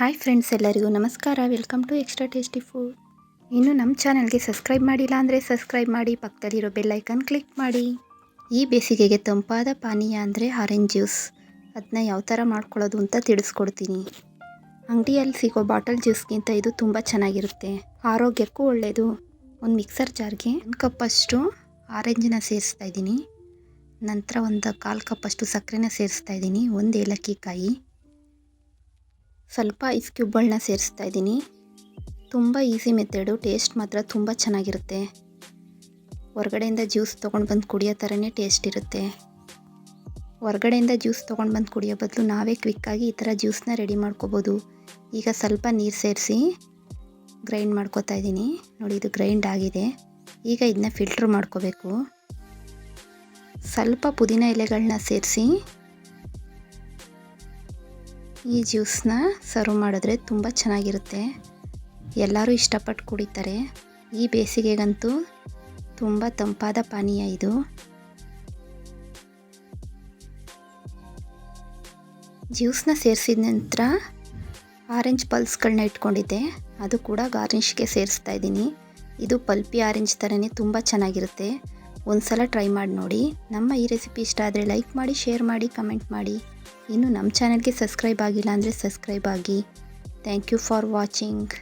Hi friends, ಎಲ್ಲರಿಗೂ ನಮಸ್ಕಾರ. Welcome to extra tasty food ಇನ್ನು ನಮ್ಮ ಚಾನಲ್ಗೆ ಸಬ್ಸ್ಕ್ರೈಬ್ ಮಾಡಿಲ್ಲ ಅಂದರೆ ಸಬ್ಸ್ಕ್ರೈಬ್ ಮಾಡಿ, ಪಕ್ಕದಲ್ಲಿರೋ ಬೆಲ್ಲೈಕನ್ ಕ್ಲಿಕ್ ಮಾಡಿ. ಈ ಬೇಸಿಗೆಗೆ ತಂಪಾದ ಪಾನೀಯ ಅಂದರೆ ಆರೆಂಜ್ ಜ್ಯೂಸ್ ಅದನ್ನ ಯಾವ ಥರ ಮಾಡ್ಕೊಳ್ಳೋದು ಅಂತ ತಿಳಿಸ್ಕೊಡ್ತೀನಿ. ಅಂಗಡಿಯಲ್ಲಿ ಸಿಗೋ ಬಾಟಲ್ ಜ್ಯೂಸ್ಗಿಂತ ಇದು ತುಂಬ ಚೆನ್ನಾಗಿರುತ್ತೆ. ಆರೋಗ್ಯಕ್ಕೂ ಒಳ್ಳೆಯದು ಒಂದು ಮಿಕ್ಸರ್ ಜಾರ್ಗೆ ಒಂದು ಕಪ್ಪಷ್ಟು ಆರೆಂಜನ್ನ ಸೇರಿಸ್ತಾ ಇದ್ದೀನಿ. ನಂತರ ಒಂದು ಕಾಲು ಕಪ್ಪಷ್ಟು ಸಕ್ಕರೆನ ಸೇರಿಸ್ತಾ ಇದ್ದೀನಿ. ಒಂದು ಏಲಕ್ಕಿ ಕಾಯಿ. ಸ್ವಲ್ಪ ಐಸ್ ಕ್ಯೂಬ್ಗಳನ್ನ ಸೇರಿಸ್ತಾ ಇದ್ದೀನಿ. ತುಂಬ ಈಸಿ ಮೆಥಡು ಟೇಸ್ಟ್ ಮಾತ್ರ ತುಂಬ ಚೆನ್ನಾಗಿರುತ್ತೆ. ಹೊರಗಡೆಯಿಂದ ಜ್ಯೂಸ್ ತೊಗೊಂಡು ಬಂದು ಕುಡಿಯೋ ಥರನೇ ಟೇಸ್ಟ್ ಇರುತ್ತೆ. ಹೊರಗಡೆಯಿಂದ ಜ್ಯೂಸ್ ತೊಗೊಂಡು ಬಂದು ಕುಡಿಯೋ ಬದಲು ನಾವೇ ಕ್ವಿಕ್ಕಾಗಿ ಈ ಥರ ಜ್ಯೂಸನ್ನ ರೆಡಿ ಮಾಡ್ಕೋಬೋದು. ಈಗ ಸ್ವಲ್ಪ ನೀರು ಸೇರಿಸಿ ಗ್ರೈಂಡ್ ಮಾಡ್ಕೋತಾ ಇದ್ದೀನಿ. ನೋಡಿ, ಇದು ಗ್ರೈಂಡ್ ಆಗಿದೆ. ಈಗ ಇದನ್ನ ಫಿಲ್ಟ್ರ್ ಮಾಡ್ಕೋಬೇಕು. ಸ್ವಲ್ಪ ಪುದೀನ ಎಲೆಗಳನ್ನ ಸೇರಿಸಿ ಈ ಜ್ಯೂಸ್ನ ಸರ್ವ್ ಮಾಡಿದ್ರೆ ತುಂಬ ಚೆನ್ನಾಗಿರುತ್ತೆ. ಎಲ್ಲರೂ ಇಷ್ಟಪಟ್ಟು ಕುಡಿತಾರೆ. ಈ ಬೇಸಿಗೆಗಂತೂ ತುಂಬ ತಂಪಾದ ಪಾನೀಯ ಇದು. ಜ್ಯೂಸನ್ನ ಸೇರಿಸಿದ ನಂತರ ಆರೆಂಜ್ ಪಲ್ಸ್ಗಳನ್ನ ಇಟ್ಕೊಂಡಿದ್ದೆ. ಅದು ಕೂಡ ಗಾರ್ನಿಷ್ಗೆ ಸೇರಿಸ್ತಾ ಇದ್ದೀನಿ. ಇದು ಪಲ್ಪಿ ಆರೆಂಜ್ ಥರನೇ ತುಂಬ ಚೆನ್ನಾಗಿರುತ್ತೆ. ಒಂದು ಸಲ ಟ್ರೈ ಮಾಡಿ ನೋಡಿ. ನಮ್ಮ ಈ ರೆಸಿಪಿ ಇಷ್ಟ ಆದರೆ ಲೈಕ್ ಮಾಡಿ ಶೇರ್ ಮಾಡಿ ಕಮೆಂಟ್ ಮಾಡಿ. ಇನ್ನು ನಮ್ಮ ಚಾನಲ್ಗೆ ಸಬ್ಸ್ಕ್ರೈಬ್ ಆಗಿಲ್ಲ ಅಂದರೆ ಸಬ್ಸ್ಕ್ರೈಬ್ ಆಗಿ. Thank you for watching